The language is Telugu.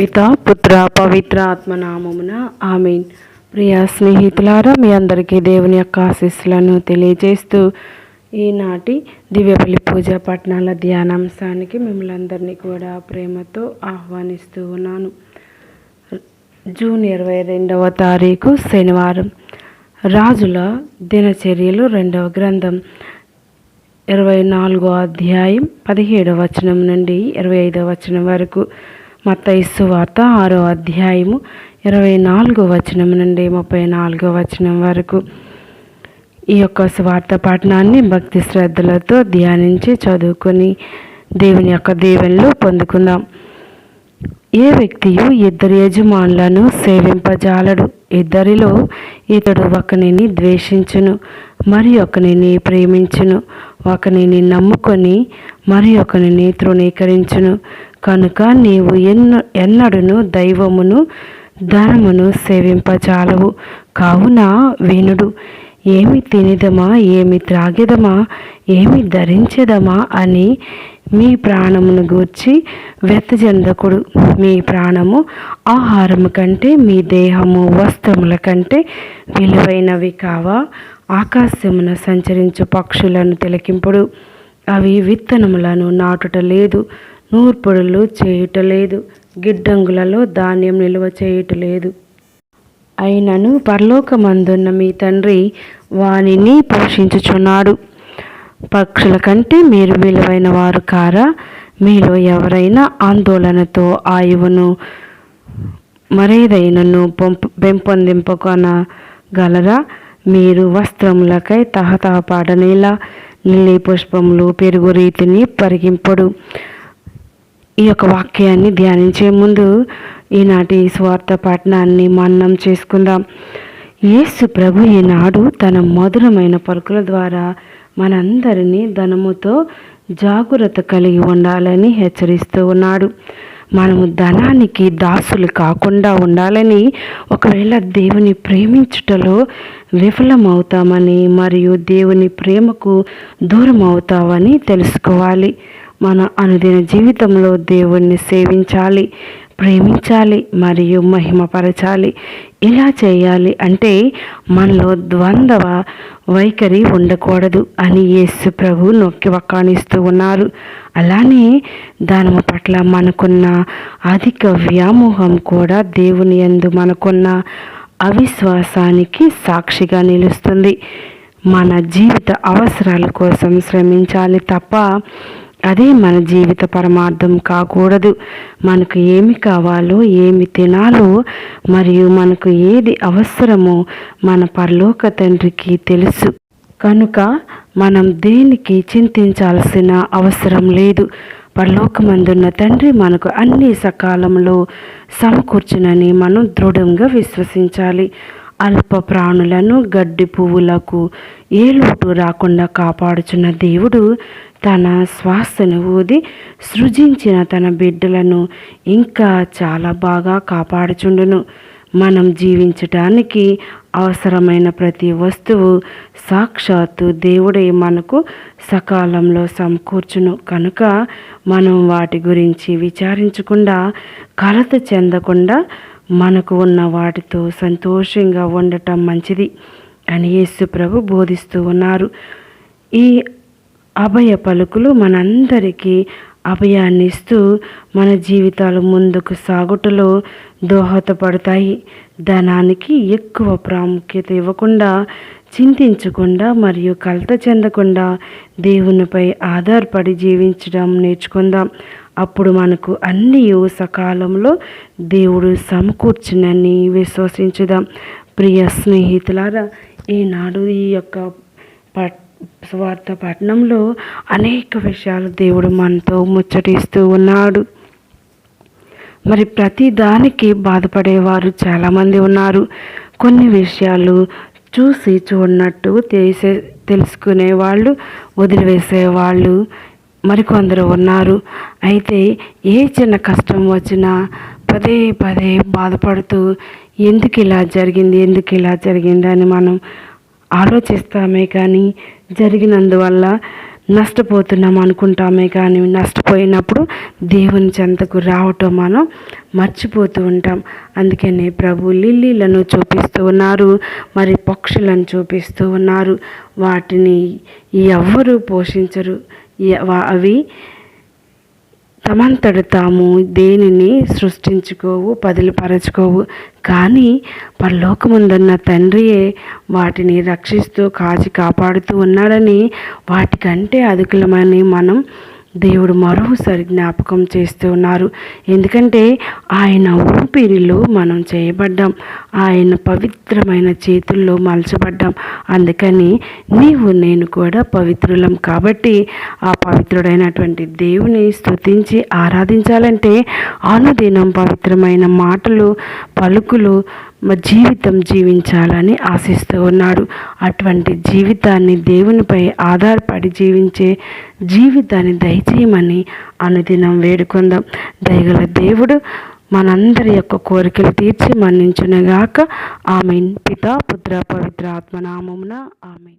పిత పుత్ర పవిత్ర ఆత్మనామమున ఆమెన్. ప్రియ స్నేహితులారా మీ అందరికీ దేవుని యొక్క ఆశీస్సులను తెలియజేస్తూ ఈనాటి దివ్యబలి పూజ పట్టణాల ధ్యానాంశానికి మిమ్మల్ని అందరినీ కూడా ప్రేమతో ఆహ్వానిస్తూ ఉన్నాను. జూన్ ఇరవై రెండవ తారీఖు శనివారం. రాజుల దినచర్యలు రెండవ గ్రంథం. ఇరవై నాలుగో అధ్యాయం పదిహేడవ వచనం నుండి ఇరవై ఐదవ వచనం వరకు. మత్తయిస్సు వార్త ఆరో అధ్యాయము ఇరవై నాలుగో వచనం నుండి ముప్పై నాలుగో వచనం వరకు. ఈ యొక్క స్వార్థ పఠనాన్ని భక్తి శ్రద్ధలతో ధ్యానించి చదువుకొని దేవుని యొక్క దీవెనలు పొందుకుందాం. ఏ వ్యక్తియు ఇద్దరు యజమానులను సేవింపజాలడు. ఇద్దరిలో ఇతడు ఒకనిని ద్వేషించును మరి ఒకనిని ప్రేమించును. ఒకనిని నమ్ముకొని మరి ఒకనిని తృణీకరించును. కనుక నీవు ఎన్న ఎన్నడును దైవమును ధనమును సేవింపజాలవు. కావున వినుడు ఏమి తినిదమా ఏమి త్రాగెదమా ఏమి ధరించదమా అని మీ ప్రాణమును గూర్చి వెతజెందకుడు మీ ప్రాణము ఆహారము కంటే మీ దేహము వస్త్రముల కంటే విలువైనవి కావా? ఆకాశమున సంచరించు పక్షులను తిలకింపుడు. అవి విత్తనములను నాటుట లేదు. నూర్పుడులు చేయుటలేదు గిడ్డంగులలో ధాన్యం నిల్వ చేయుటలేదు. అయినను పరలోకమందున్న మీ తండ్రి వానిని పోషించుచున్నాడు. పక్షుల కంటే మీరు విలువైన వారు కారా? మీలో ఎవరైనా ఆందోళనతో ఆయువును మరేదైనను పొంప పెంపొందింపకొనగలరా? మీరు వస్త్రములకై తహతహపాడనేలా లిల్లీ పుష్పములు పెరుగు రీతిని పరిగింపడు. ఈ యొక్క వాక్యాన్ని ధ్యానించే ముందు ఈనాటి స్వార్థ పఠనాన్ని మన్నం చేసుకుందాం. యేసు ప్రభు ఈనాడు తన మధురమైన పలుకుల ద్వారా మనందరినీ ధనముతో జాగ్రత్త కలిగి ఉండాలని హెచ్చరిస్తూ ఉన్నాడు. మనము ధనానికి దాసులు కాకుండా ఉండాలని ఒకవేళ దేవుని ప్రేమించుటలో విఫలమవుతామని మరియు దేవుని ప్రేమకు దూరం అవుతామని తెలుసుకోవాలి. మన అనుదిన జీవితంలో దేవుణ్ణి సేవించాలి ప్రేమించాలి మరియు మహిమపరచాలి. ఇలా చేయాలి అంటే మనలో ద్వంద్వ వైఖరి ఉండకూడదు అని యేసు ప్రభు నొక్కి వక్కానిస్తూ ఉన్నారు. అలానే దాని పట్ల మనకున్న అధిక వ్యామోహం కూడా దేవుని యందు మనకున్న అవిశ్వాసానికి సాక్షిగా నిలుస్తుంది. మన జీవిత అవసరాల కోసం శ్రమించాలి తప్ప అదే మన జీవిత పరమార్థం కాకూడదు. మనకు ఏమి కావాలో ఏమి తినాలో మరియు మనకు ఏది అవసరమో మన పరలోక తండ్రికి తెలుసు. కనుక మనం దేనికి చింతించాల్సిన అవసరం లేదు. పరలోకమందున్న తండ్రి మనకు అన్ని సకాలంలో సమకూర్చునని మనం దృఢంగా విశ్వసించాలి. అల్ప ప్రాణులను గడ్డి పువ్వులకు ఏ లోటు రాకుండా కాపాడుచున్న దేవుడు తన శ్వాసను ఊది సృజించిన తన బిడ్డలను ఇంకా చాలా బాగా కాపాడుచుండును. మనం జీవించటానికి అవసరమైన ప్రతి వస్తువు సాక్షాత్తు దేవుడే మనకు సకాలంలో సమకూర్చును. కనుక మనం వాటి గురించి విచారించకుండా కలత చెందకుండా మనకు ఉన్న వాటితో సంతోషంగా ఉండటం మంచిది అని యేసు ప్రభు బోధిస్తూ ఉన్నారు. ఈ అభయ పలుకులు మనందరికీ అభయాన్ని ఇస్తూ మన జీవితాలు ముందుకు సాగుటలో దోహదపడతాయి. ధనానికి ఎక్కువ ప్రాముఖ్యత ఇవ్వకుండా చింతించకుండా మరియు కలత చెందకుండా దేవునిపై ఆధారపడి జీవించడం నేర్చుకుందాం. అప్పుడు మనకు అన్నీ సకాలంలో దేవుడు సమకూర్చునని విశ్వసించుదాం. ప్రియ స్నేహితులారా ఈనాడు ఈ యొక్క పట్ స్వార్థ పట్టణంలో అనేక విషయాలు దేవుడు మనతో ముచ్చటిస్తూ ఉన్నాడు. మరి ప్రతి దానికి బాధపడేవారు చాలామంది ఉన్నారు. కొన్ని విషయాలు చూసి చూడనట్టు తెలిసే తెలుసుకునే వాళ్ళు వదిలివేసేవాళ్ళు మరికొందరు ఉన్నారు. అయితే ఏ చిన్న కష్టం వచ్చినా పదే పదే బాధపడుతూ ఎందుకు ఇలా జరిగింది ఎందుకు ఇలా జరిగింది అని మనం ఆలోచిస్తామే కానీ జరిగినందువల్ల నష్టపోతున్నాం అనుకుంటామే కానీ నష్టపోయినప్పుడు దేవుని చెంతకు రావటం మనం మర్చిపోతూ ఉంటాం. అందుకనే ప్రభు లిల్లీలను చూపిస్తూ ఉన్నారు మరి పక్షులను చూపిస్తూ ఉన్నారు. వాటిని ఎవ్వరూ పోషించరు. అవి తమంతట తాము దేనిని సృష్టించుకోవు పదిలిపరచుకోవు. కానీ పరలోకముందున్న తండ్రియే వాటిని రక్షిస్తూ కాచి కాపాడుతూ ఉన్నాడని వాటికంటే అధికులమని మనం దేవుడు మరోసారి జ్ఞాపకం చేస్తూ ఉన్నారు. ఎందుకంటే ఆయన ఊపిరిలో మనం చేయబడ్డాం. ఆయన పవిత్రమైన చేతుల్లో మలచబడ్డాం. అందుకని నీవు నేను కూడా పవిత్రులం. కాబట్టి ఆ పవిత్రుడైనటువంటి దేవుని స్తుతించి ఆరాధించాలంటే అనుదినం పవిత్రమైన మాటలు పలుకులు జీవితం జీవించాలని ఆశిస్తూ ఉన్నాడు. అటువంటి జీవితాన్ని దేవునిపై ఆధారపడి జీవించే జీవితాన్ని దయచేయమని అనుదినం వేడుకుందాం. దయగల దేవుడు మనందరి యొక్క కోరికలు తీర్చి మన్నించునగాక. ఆమెన్. పితా పుత్ర పవిత్ర ఆత్మనామమున ఆమెన్.